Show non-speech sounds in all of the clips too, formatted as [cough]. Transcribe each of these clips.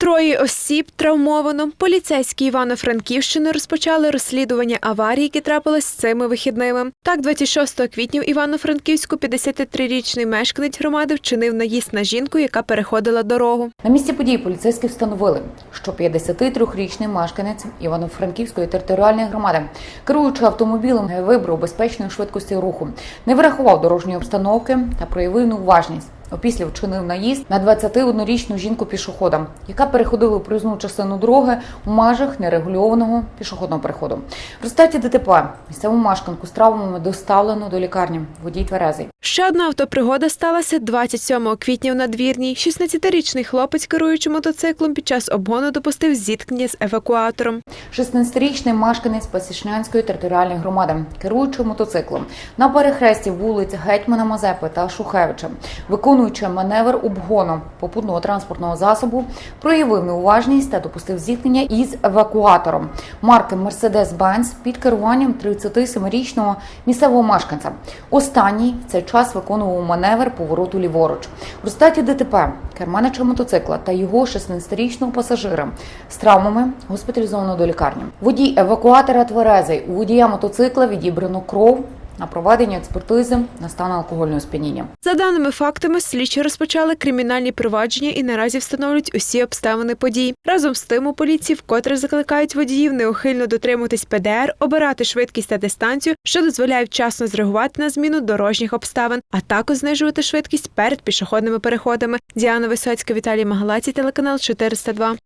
Троє осіб травмовано. Поліцейські Івано-Франківщини розпочали розслідування аварії, які трапились цими вихідними. Так, 26 квітня в Івано-Франківську 53-річний мешканець громади вчинив наїзд на жінку, яка переходила дорогу. На місці події поліцейські встановили, що 53-річний мешканець Івано-Франківської територіальної громади, керуючи автомобілем, вибрав безпечної швидкості руху, не врахував дорожньої обстановки та проявив неуважність. Опісля вчинив наїзд на 21-річну жінку пішохода, яка переходила проїзну частину дороги у межах нерегульованого пішохідного переходу. В результаті ДТП місцеву мешканку з травмами доставлено до лікарні. Водій тверезий. Ще одна автопригода сталася 27 квітня в надвірній. 16-річний хлопець, керуючи мотоциклом, під час обгону допустив зіткнення з евакуатором. 16-річний мешканець Пасічнянської територіальної громади, керуючи мотоциклом на перехресті вулиць Гетьмана Мазепи та Шухевича, виконуючи маневр обгону попутного транспортного засобу, проявив неуважність та допустив зіткнення із евакуатором марки Mercedes-Benz під керуванням 37-річного місцевого мешканця. Останній в цей час виконував маневр повороту ліворуч. В результаті ДТП керманича мотоцикла та його 16-річного пасажира з травмами госпіталізовано до лікарні. Водій евакуатора тверезий. У водія мотоцикла відібрано кров на проведення експертизи на стан алкогольного сп'яніння. За даними фактами, слідчі розпочали кримінальні провадження і наразі встановлюють усі обставини подій. Разом з тим у поліції вкотре закликають водіїв неухильно дотримуватись ПДР, обирати швидкість та дистанцію, що дозволяє вчасно зреагувати на зміну дорожніх обставин, а також знижувати швидкість перед пішохідними переходами. Діана Висоцька, Віталій Магалаці, телеканал 402.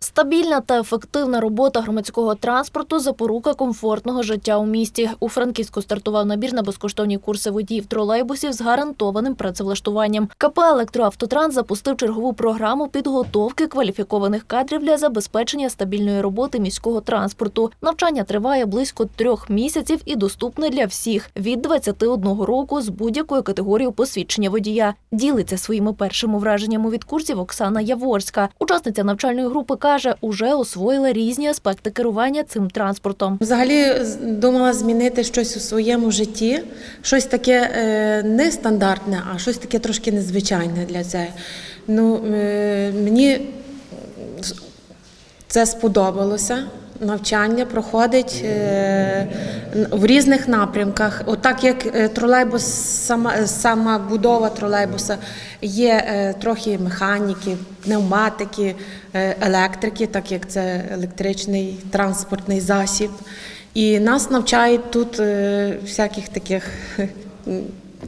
Стабільна та ефективна робота громадського транспорту запорука комфортного життя у місті. У Франківську стартував набір на безкоштовні курси водіїв тролейбусів з гарантованим працевлаштуванням. КП «Електроавтотранс» запустив чергову програму підготовки кваліфікованих кадрів для забезпечення стабільної роботи міського транспорту. Навчання триває близько трьох місяців і доступне для всіх від 21 року з будь-якою категорією посвідчення водія. Ділиться своїми першими враженнями від курсів Оксана Яворська. Учасниця навчальної групи каже, уже освоїла різні аспекти керування цим транспортом. Взагалі думала змінити щось у своєму житті, щось таке е, не стандартне, а щось таке трошки незвичайне для це. Ну, е, мені це сподобалося. Навчання проходить е, в різних напрямках. Отак як тролейбус, сама, сама будова тролейбуса є трохи механіки, пневматики, електрики, так як це електричний транспортний засіб. І нас навчають тут е, всяких таких [laughs]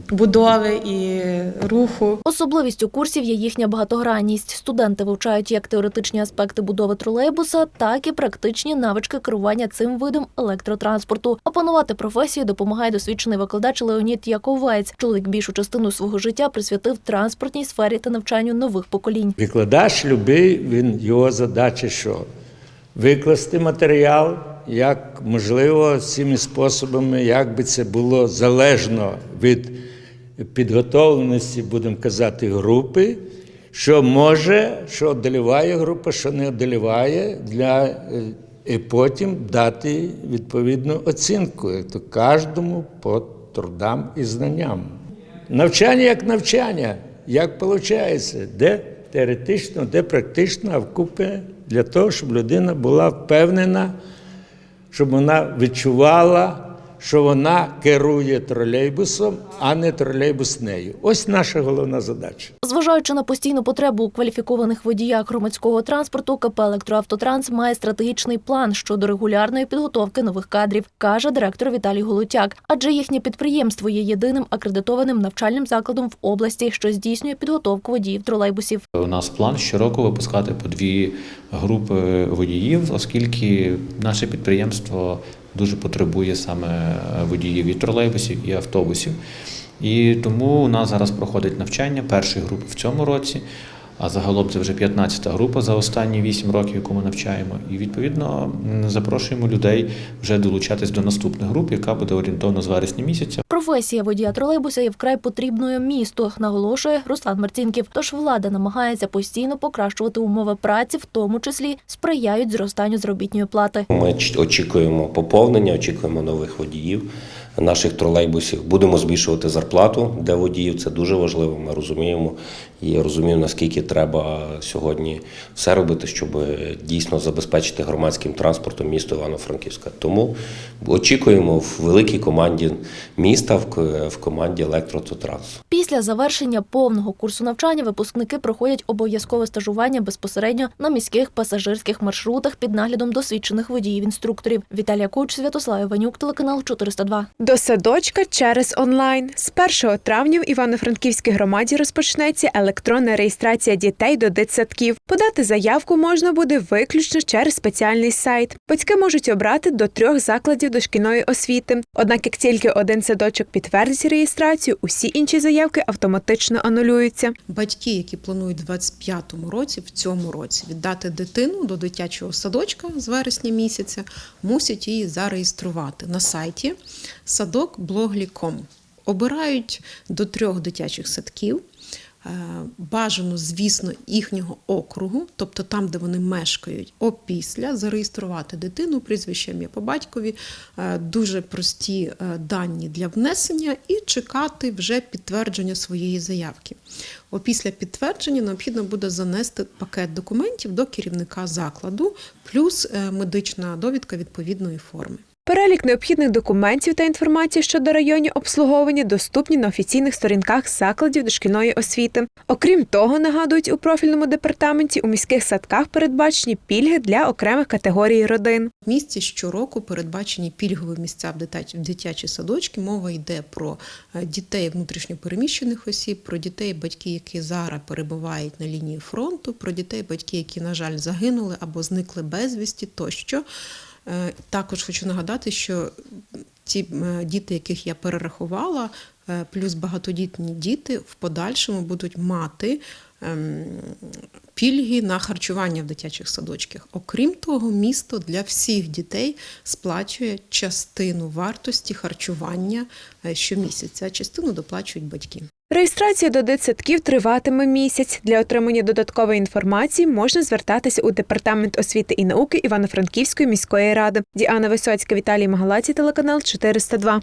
будови і руху. Особливістю курсів є їхня багатогранність. Студенти вивчають як теоретичні аспекти будови тролейбуса, так і практичні навички керування цим видом електротранспорту. Опанувати професію допомагає досвідчений викладач Леонід Яковець. Чоловік більшу частину свого життя присвятив транспортній сфері та навчанню нових поколінь. Викладач любий, він його задача що? Викласти матеріал, як можливо, всіми способами, як би це було залежно від підготовленості, будемо казати, групи, що може, що одоліває група, що не одоліває, для, е, і потім дати відповідну оцінку, то кожному по трудам і знанням. Навчання як навчання, як виходить, де теоретично, де практично, а вкупи для того, щоб людина була впевнена, щоб вона відчувала, що вона керує тролейбусом, а не тролейбус нею. Ось наша головна задача. Зважаючи на постійну потребу у кваліфікованих водіях громадського транспорту, КП «Електроавтотранс» має стратегічний план щодо регулярної підготовки нових кадрів, каже директор Віталій Голотяк. Адже їхнє підприємство є єдиним акредитованим навчальним закладом в області, що здійснює підготовку водіїв тролейбусів. У нас план щороку випускати по дві групи водіїв, оскільки наше підприємство дуже потребує саме водіїв і тролейбусів, і автобусів. І тому у нас зараз проходить навчання першої групи в цьому році. А загалом це вже 15-та група за останні 8 років, яку ми навчаємо. І відповідно запрошуємо людей вже долучатись до наступних груп, яка буде орієнтовно з вересня місяця. Професія водія тролейбуса є вкрай потрібною місту, наголошує Руслан Марцінків. Тож влада намагається постійно покращувати умови праці, в тому числі сприяють зростанню заробітної плати. Ми очікуємо поповнення, очікуємо нових водіїв. наших тролейбусів. Будемо збільшувати зарплату для водіїв. Це дуже важливо. Ми розуміємо і розуміємо, наскільки треба сьогодні все робити, щоб дійсно забезпечити громадським транспортом місто Івано-Франківська. Тому очікуємо в великій команді міста, в к- в команді Електрототранс. Після завершення повного курсу навчання випускники проходять обов'язкове стажування безпосередньо на міських пасажирських маршрутах під наглядом досвідчених водіїв-інструкторів. Віталія Куч, Святослав Іванюк, телеканал 402. До садочка через онлайн. З 1 травня в Івано-Франківській громаді розпочнеться електронна реєстрація дітей до дитсадків. Подати заявку можна буде виключно через спеціальний сайт. Батьки можуть обрати до трьох закладів дошкільної освіти. Однак, як тільки один садочок підтвердить реєстрацію, усі інші заявки автоматично анулюються. Батьки, які планують в 25-му році, в цьому році віддати дитину до дитячого садочка з вересня місяця, мусять її зареєструвати на сайті садок.блоглі.ком. Обирають до трьох дитячих садків. Е, Бажано, звісно, їхнього округу, тобто там, де вони мешкають, опісля зареєструвати дитину, прізвище ім'я по батькові, е, дуже прості е, дані для внесення і чекати вже підтвердження своєї заявки. Опісля підтвердження необхідно буде занести пакет документів до керівника закладу, плюс медична довідка відповідної форми. Перелік необхідних документів та інформації щодо районів обслуговування доступні на офіційних сторінках закладів дошкільної освіти. Окрім того, нагадують у профільному департаменті у міських садках передбачені пільги для окремих категорій родин. В місті щороку передбачені пільгові місця в дитячі, садочки. Мова йде про е, дітей внутрішньопереміщених осіб, про дітей, батьки, які зараз перебувають на лінії фронту, про дітей, батьки, які, на жаль, загинули або зникли безвісті тощо. Е, Також хочу нагадати, що ті е, діти, яких я перерахувала, е, плюс багатодітні діти в подальшому будуть мати ем, пільги на харчування в дитячих садочках. Окрім того, місто для всіх дітей сплачує частину вартості харчування щомісяця, частину доплачують батьки. Реєстрація до дитсадків триватиме місяць. Для отримання додаткової інформації можна звертатися у департамент освіти і науки Івано-Франківської міської ради. Діана Висоцька, Віталій Магалаці, телеканал 402.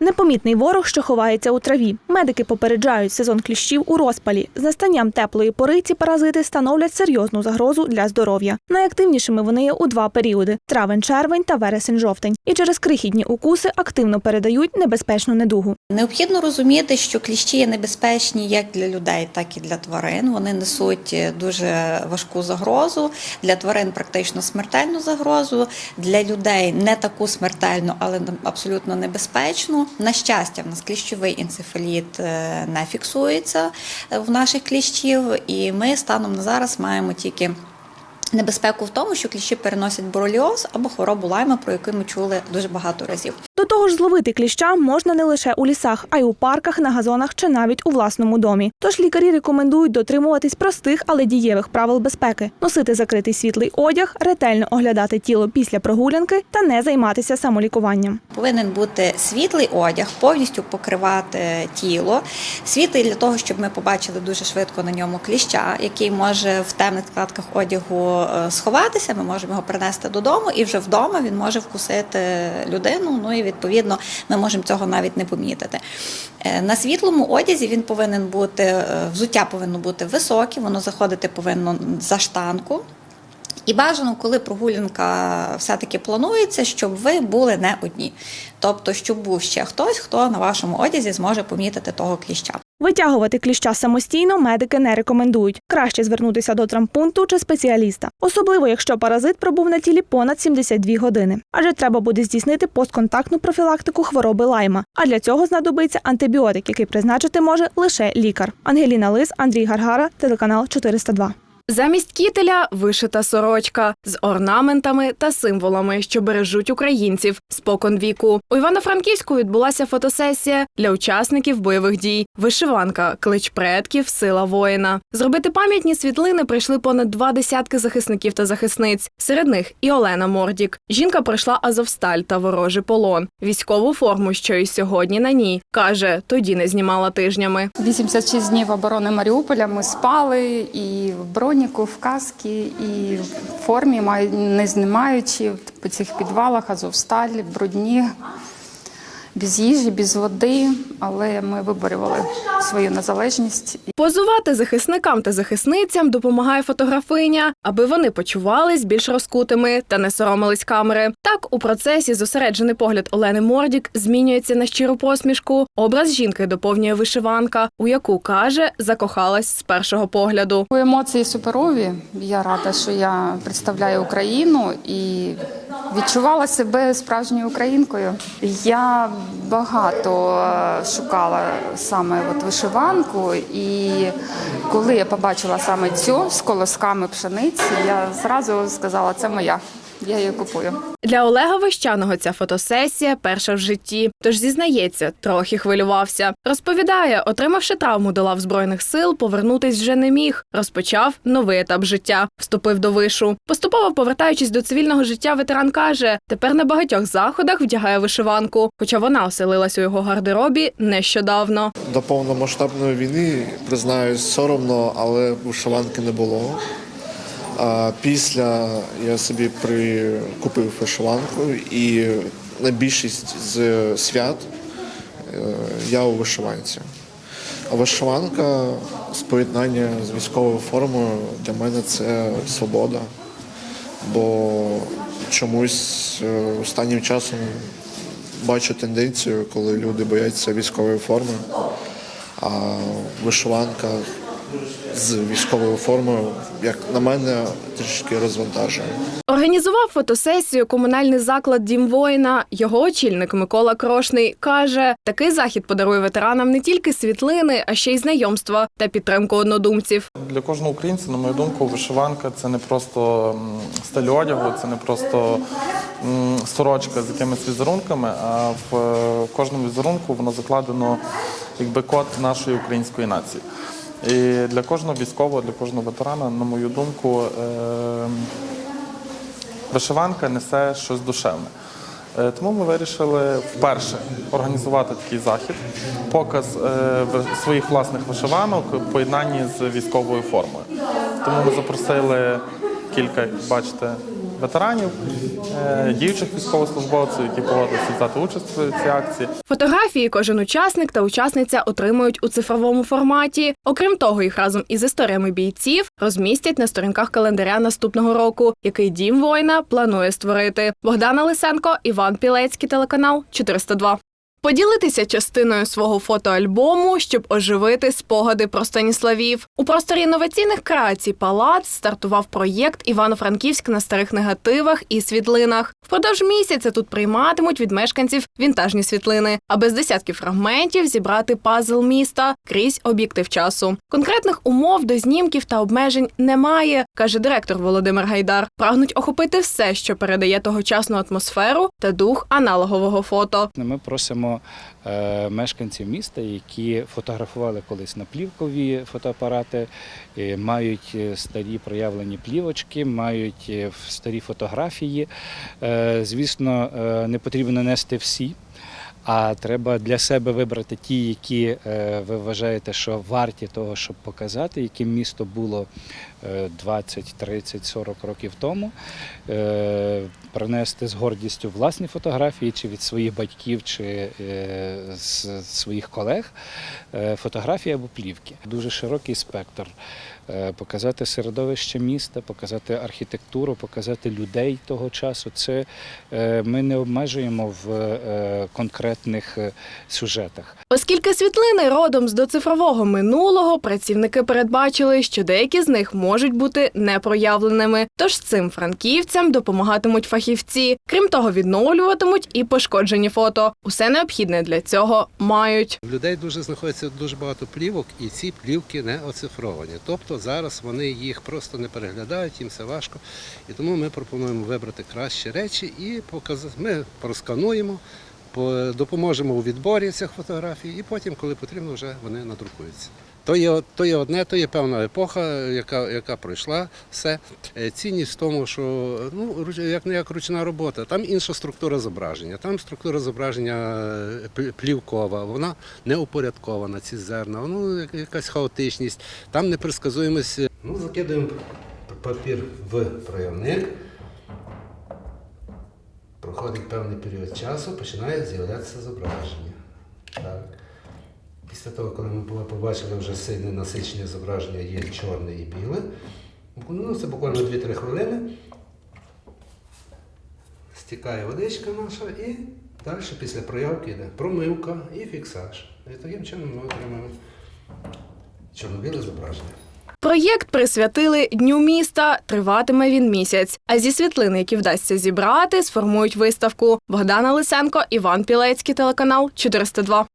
Непомітний ворог, що ховається у траві. Медики попереджають сезон кліщів у розпалі. З настанням теплої пори ці паразити становлять серйозну загрозу для здоров'я. Найактивнішими вони є у два періоди: травень-червень та вересень-жовтень. І через крихітні укуси активно передають небезпечну недугу. Необхідно розуміти, що кліщі є небезпечні як для людей, так і для тварин. Вони несуть е, дуже важку загрозу для тварин, практично смертельну загрозу, для людей не таку смертельну, але абсолютно небезпечну. На щастя, в нас кліщовий енцефаліт е, не фіксується е, в наших кліщів, і ми станом на зараз маємо тільки. Небезпеку в тому, що кліщі переносять бороліоз або хворобу лайма, про яку ми чули дуже багато разів. До того ж, зловити кліща можна не лише у лісах, а й у парках, на газонах чи навіть у власному домі. Тож лікарі рекомендують дотримуватись простих, але дієвих правил безпеки: носити закритий світлий одяг, ретельно оглядати тіло після прогулянки та не займатися самолікуванням. Повинен бути світлий одяг, повністю покривати тіло. Світлий для того, щоб ми побачили дуже швидко на ньому кліща, який може в темних складках одягу е, сховатися. Ми можемо його принести додому, і вже вдома він може вкусити людину. Ну і відповідно ми можемо цього навіть не помітити. Е, На світлому одязі він повинен бути е, взуття повинно бути високе, воно заходити повинно за штанку. І бажано, коли прогулянка все-таки планується, щоб ви були не одні. Тобто, щоб був ще хтось, хто на вашому одязі зможе помітити того кліща. Витягувати кліща самостійно медики не рекомендують. Краще звернутися до травмпункту чи спеціаліста, особливо якщо паразит пробув на тілі понад 72 години. Адже треба буде здійснити постконтактну профілактику хвороби лайма. А для цього знадобиться антибіотик, який призначити може лише лікар. Ангеліна Лис, Андрій Гаргара, телеканал 402. Замість кітеля вишита сорочка з орнаментами та символами, що бережуть українців спокон віку. У Івано-Франківську відбулася фотосесія для учасників бойових дій. Вишиванка, клич предків, сила воїна. Зробити пам'ятні світлини прийшли понад два десятки захисників та захисниць. Серед них і Олена Мордік. Жінка пройшла Азовсталь та ворожий полон. Військову форму, що і сьогодні на ній каже, тоді не знімала тижнями. 86 днів оборони Маріуполя ми спали і в броніку, в каски, і в формі, не знімаючи по цих підвалах Азовсталь, брудні. Без їжі, без води, але ми виборювали свою незалежність. Позувати захисникам та захисницям допомагає фотографиня, аби вони почувались більш розкутими та не соромились камери. Так у процесі зосереджений погляд Олени Мордік змінюється на щиру посмішку. Образ жінки доповнює вишиванка, у яку каже, закохалась з першого погляду. Емоції суперові. Я рада, що я представляю Україну і відчувала себе справжньою українкою. Я багато е, шукала саме от вишиванку, і коли я побачила саме цю з колосками пшениці, я зразу сказала, це моя. Я її купую. Для Олега Вещаного ця фотосесія перша в житті. Тож зізнається, трохи хвилювався. Розповідає, отримавши травму до лав збройних сил, повернутись вже не міг. Розпочав новий етап життя. Вступив до вишу. Поступово повертаючись до цивільного життя, ветеран каже, тепер на багатьох заходах вдягає вишиванку, хоча вона оселилась у його гардеробі нещодавно. До повномасштабної війни, признаюсь, соромно, але вишиванки не було. А після я собі прикупив вишиванку і на більшість з свят е, я у вишиванці. А вишиванка з поєднання з військовою формою для мене це свобода. Бо чомусь е, останнім часом бачу тенденцію, коли люди бояться військової форми, а вишиванка з військовою формою, як на мене, трішки розвантажує. Організував фотосесію комунальний заклад Дім воїна. Його очільник Микола Крошний каже, такий захід подарує ветеранам не тільки світлини, а ще й знайомства та підтримку однодумців. Для кожного українця, на мою думку, вишиванка це не просто стиль одягу, це не просто сорочка з якимись візерунками, а в е, кожному візерунку воно закладено якби код нашої української нації. І для кожного військового, для кожного ветерана, на мою думку, е, вишиванка несе щось душевне. Е, Тому ми вирішили вперше організувати такий захід, показ е, своїх власних вишиванок в поєднанні з військовою формою. Тому ми запросили кілька, як бачите, ветеранів, е, діючих військовослужбовців, які погодилися взяти участь в цій акції. Фотографії кожен учасник та учасниця отримують у цифровому форматі. Окрім того, їх разом із історіями бійців розмістять на сторінках календаря наступного року, який дім воїна планує створити. Богдана Лисенко, Іван Пілецький, телеканал 402. Поділитися частиною свого фотоальбому, щоб оживити спогади про Станіславів. У просторі інноваційних креацій Палац стартував проєкт Івано-Франківськ на старих негативах і світлинах. Впродовж місяця тут прийматимуть від мешканців вінтажні світлини, а без десятків фрагментів зібрати пазл міста крізь об'єктив часу. Конкретних умов до знімків та обмежень немає, каже директор Володимир Гайдар. Прагнуть охопити все, що передає тогочасну атмосферу та дух аналогового фото. Ми просимо е, мешканців міста, які фотографували колись на плівкові фотоапарати, е, мають е, старі проявлені плівочки, мають старі фотографії. Звісно, не потрібно нести всі. А треба для себе вибрати ті, які ви вважаєте, що варті того, щоб показати, яким місто було 20, 30, 40 років тому. Е, Принести з гордістю власні фотографії, чи від своїх батьків, чи е, з своїх колег, е, фотографії або плівки. Дуже широкий спектр. Показати середовище міста, показати архітектуру, показати людей того часу. Це ми не обмежуємо в конкретних сюжетах. Оскільки світлини родом з доцифрового минулого, працівники передбачили, що деякі з них можуть бути непроявленими. Тож цим франківцям допомагатимуть фахівці. Крім того, відновлюватимуть і пошкоджені фото. Усе необхідне для цього мають. В людей дуже знаходиться дуже багато плівок, і ці плівки не оцифровані. Тобто зараз вони їх просто не переглядають, їм це важко. І тому ми пропонуємо вибрати кращі речі і показати. Ми проскануємо, по- допоможемо у відборі цих фотографій, і потім, коли потрібно, вже вони надрукуються. То є, то є одне, то є певна епоха, яка, яка пройшла все. Е, Цінність в тому, що ну, як не як ручна робота, там інша структура зображення. Там структура зображення е, плівкова, вона не упорядкована, ці зерна, ну, якась хаотичність, там непредсказуємость. Ну, закидаємо папір в проявник. проходить певний період часу, починає з'являтися зображення. Так. Після того, коли ми побачили вже сильне насичення зображення, є чорне і біле, ну, це буквально 2-3 хвилини. Стікає водичка наша і далі після проявки йде промивка і фіксаж. І таким чином ми отримаємо чорно-біле зображення. Проєкт присвятили Дню міста. Триватиме він місяць. А зі світлин, які вдасться зібрати, сформують виставку. Богдана Лисенко, Іван Пілецький, телеканал 402.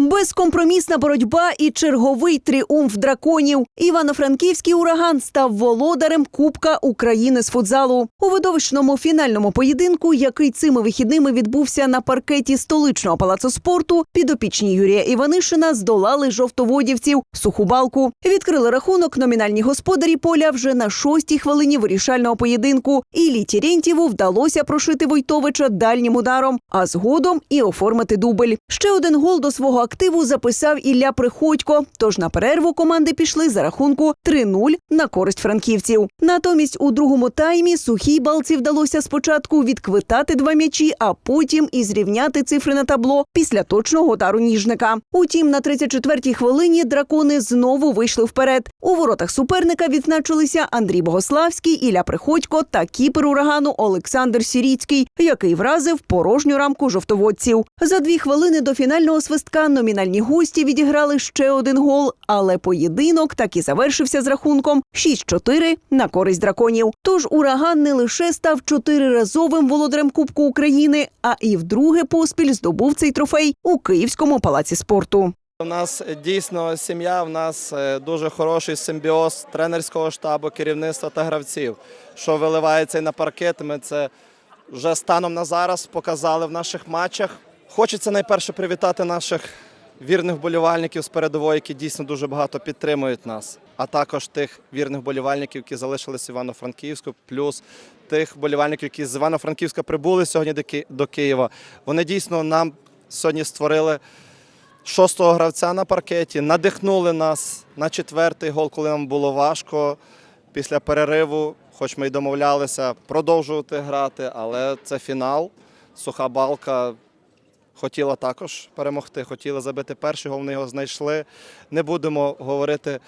Безкомпромісна боротьба і черговий тріумф драконів. Івано-Франківський ураган став володарем Кубка України з футзалу у видовищному фінальному поєдинку, який цими вихідними відбувся на паркеті столичного палацу спорту. Підопічні Юрія Іванишина здолали жовтоводівців сухубалку. Відкрили рахунок номінальні господарі поля вже на шостій хвилині вирішального поєдинку. Іллі Тірєнтєву вдалося прошити Войтовича дальнім ударом, а згодом і оформити дубль. Ще один гол до свого активу записав Ілля Приходько. Тож на перерву команди пішли за рахунку 3-0 на користь франківців. Натомість у другому таймі сухій балці вдалося спочатку відквитати два м'ячі, а потім і зрівняти цифри на табло після точного удару ніжника. Утім, на 34-й хвилині дракони знову вийшли вперед. У воротах суперника відзначилися Андрій Богославський, Ілля Приходько та кіпер урагану Олександр Сіріцький, який вразив порожню рамку жовтоводців. За дві хвилини до фінального свистка номінальні гості відіграли ще один гол, але поєдинок так і завершився з рахунком 6-4 на користь драконів. Тож ураган не лише став чотириразовим володарем Кубку України, а і вдруге поспіль здобув цей трофей у Київському палаці спорту. У нас е, дійсно сім'я, в нас е, дуже хороший симбіоз тренерського штабу, керівництва та гравців. Що виливається і на паркет, ми це вже станом на зараз показали в наших матчах. Хочеться найперше привітати наших вірних вболівальників з передової, які дійсно дуже багато підтримують нас, а також тих вірних вболівальників, які залишились в Івано-Франківську, плюс тих вболівальників, які з Івано-Франківська прибули сьогодні до Києва. Вони дійсно нам сьогодні створили шостого гравця на паркеті, надихнули нас на четвертий гол, коли нам було важко після перериву, хоч ми й домовлялися продовжувати грати, але це фінал. Суха балка хотіла також перемогти, хотіла забити першого, вони його знайшли. Не будемо говорити,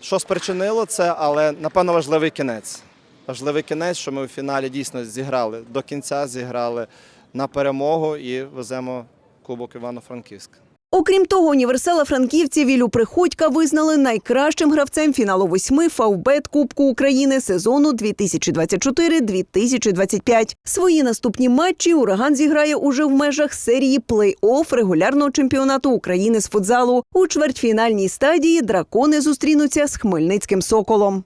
що спричинило це, але напевно важливий кінець. Важливий кінець, що ми в фіналі дійсно зіграли до кінця, зіграли на перемогу і веземо Кубок Івано-Франківська. Окрім того, універсала франківців Ілю Приходька визнали найкращим гравцем фіналу восьми Фавбет Кубку України сезону 2024-2025. Свої наступні матчі ураган зіграє уже в межах серії плей-офф регулярного чемпіонату України з футзалу. У чвертьфінальній стадії дракони зустрінуться з Хмельницьким соколом.